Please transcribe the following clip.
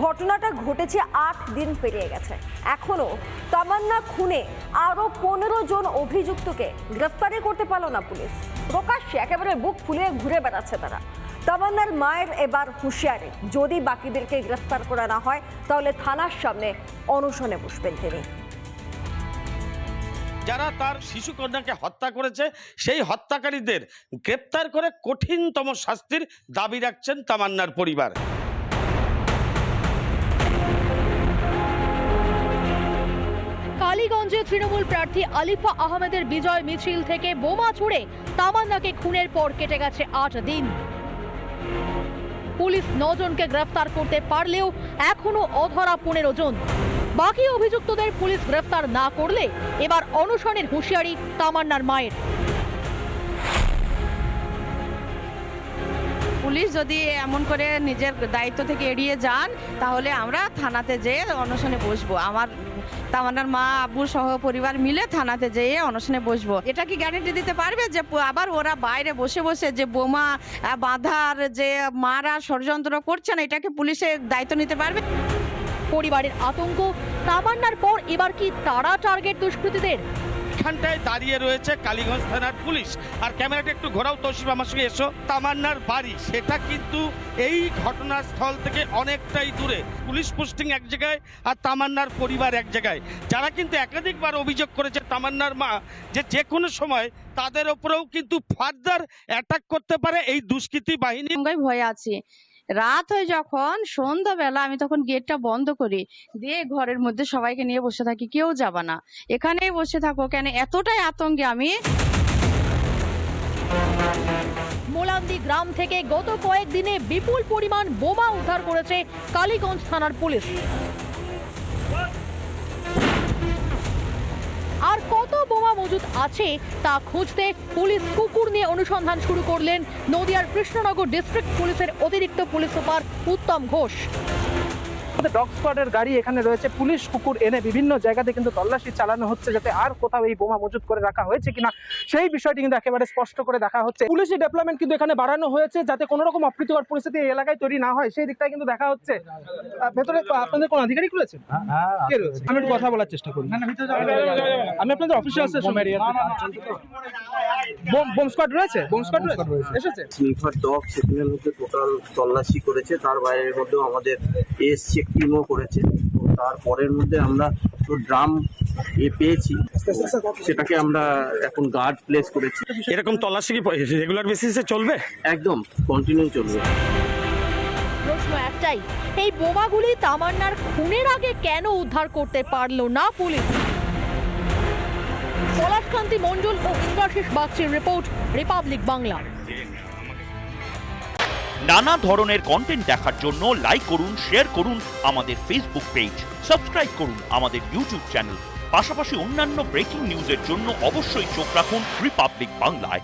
ঘটনাটা ঘটেছে আট দিন পেরিয়ে গেছে। এখনও তামান্না খুনে আরও পনেরো জন অভিযুক্তকে গ্রেফতারি করতে পারল না পুলিশ। প্রকাশ্যে একেবারে বুক ফুলিয়ে ঘুরে বেড়াচ্ছে তারা। তামান্নার মায়ের এবার হুঁশিয়ারি, যদি বাকিদেরকে গ্রেফতার করা না হয়, তাহলে থানার সামনে অনশনে বসবেন তিনি। যারা তার শিশু কন্যাকে হত্যা করেছে, সেই হত্যাকারীদের গ্রেপ্তার করে কঠিনতম শাস্তির দাবি রাখছেন তামান্নার পরিবার। কালীগঞ্জে তৃণমূল প্রার্থী আলিফা আহমেদের বিজয় মিছিল থেকে বোমা ছুড়ে তামান্নাকে খুনের পর কেটে গেছে আট দিন। পুলিশ নজনকে গ্রেফতার করতে পারলেও এখনও অধরা পনেরো জন। বাকি অভিযুক্তদের পুলিশ গ্রেফতার না করলে এবার অনশনের হুঁশিয়ারি তামান্নার মায়ের। পুলিশ যদি এমন করে নিজের দায়িত্ব থেকে এড়িয়ে যান, তাহলে আমরা থানাতে যেয়ে অনশনে বসবো। আমার তামান্নার মা, আব্বু সহ পরিবার মিলে থানাতে যেয়ে অনশনে বসবো। এটা কি গ্যারেন্টি দিতে পারবে যে আবার ওরা বাইরে বসে বসে যে বোমা বাঁধার যে মারা ষড়যন্ত্র করছেন এটাকে পুলিশে দায়িত্ব নিতে পারবে? পরিবারের আতঙ্ক, তামান্নার পর এবার কি তারা টার্গেট দুষ্কৃতীদের? এখানটায় দাঁড়িয়ে রয়েছে কালীগঞ্জ থানার পুলিশ। আর ক্যামেরাটা একটু ঘোরাও, তৌসিফ, আমার সঙ্গে এসো। তামান্নার বাড়ি, সেটা কিন্তু এই ঘটনাস্থল থেকে অনেকটাই দূরে। পুলিশ পোস্টিং এক জায়গায় আর তামান্নার পরিবার এক জায়গায়। যারা কিন্তু একাধিকবার অভিযোগ করেছে তামান্নার মা, যে যে কোনো সময় তাদের ওপরেও কিন্তু ফার্দার অ্যাটাক করতে পারে এই দুষ্কৃতী বাহিনী। ভয়ে আছি। রাত হয় যখন সন্ধ্যাবেলা আমি তখন গেটটা বন্ধ করি, দিয়ে ঘরের মধ্যে সবাইকে নিয়ে বসে থাকি, কেউ যাবে না। এখানেই বসে থাকো কেন? এতটাই আতঙ্কে আমি। মোলান্দি গ্রাম থেকে গত কয়েকদিনে বিপুল পরিমাণ বোমা উদ্ধার করেছে কালীগঞ্জ থানার পুলিশ। মজুদ আছে তা খুঁজতে পুলিশ কুকুর নিয়ে অনুসন্ধান শুরু করলেন নদিয়ার কৃষ্ণনগর ডিস্ট্রিক্ট পুলিশের অতিরিক্ত police super Uttam Ghosh. Dog স্কোয়াডের গাড়ি এখানে রয়েছে। পুলিশ কুকুর এনে বিভিন্ন জায়গাতে কিন্তু তল্লাশি চালানো হচ্ছে যাতে আর কোথাও এই বোমা মজুত করে রাখা হয়েছে কিনা সেই বিষয়টি কিন্তু একেবারে স্পষ্ট করে দেখা হচ্ছে। পুলিশের ডেভেলপমেন্ট কিন্তু এখানে বাড়ানো হয়েছে যাতে কোনো রকম অপ্রীতিকর পরিস্থিতি এই এলাকায় তৈরি না হয়। সেই দিকটা কিন্তু দেখা হচ্ছে। ভেতরে আপনাদের কোন আধিকারিক রয়েছে? আমি একটু কথা বলার চেষ্টা করি। আমি আপনাদের অফিসে সঙ্গে বোম বোম স্কোয়াড রয়েছে? বোম স্কোয়াড রয়েছে। এসেছে? স্নিফার ডগ সেখানের মধ্যে টোটাল তল্লাশি করেছে তার বাইরের মধ্যেও আমাদের এস চেক টিমও করেছে। তো তারপরের মধ্যে আমরা তো ড্রাম এ পেয়েছি সেটাকে আমরা এখন গার্ড প্লেস করেছি। এরকম তল্লাশি কি রেগুলার বেসিসে চলবে? একদম কন্টিনিউ চলবে। প্রশ্ন একটাই এই বোমাগুলি তামান্নার খুনের আগে কেন উদ্ধার করতে পারল না পুলিশ? পলাশকান্তি মণ্ডল ও ইন্দ্রাশিস বাগচির রিপোর্ট রিপাবলিক বাংলা। নানা ধরনের কন্টেন্ট দেখার জন্য লাইক করুন শেয়ার করুন আমাদের ফেসবুক পেজ সাবস্ক্রাইব করুন আমাদের ইউটিউব চ্যানেল পাশাপাশি অন্যান্য ব্রেকিং নিউজের জন্য অবশ্যই চোখ রাখুন রিপাবলিক বাংলায়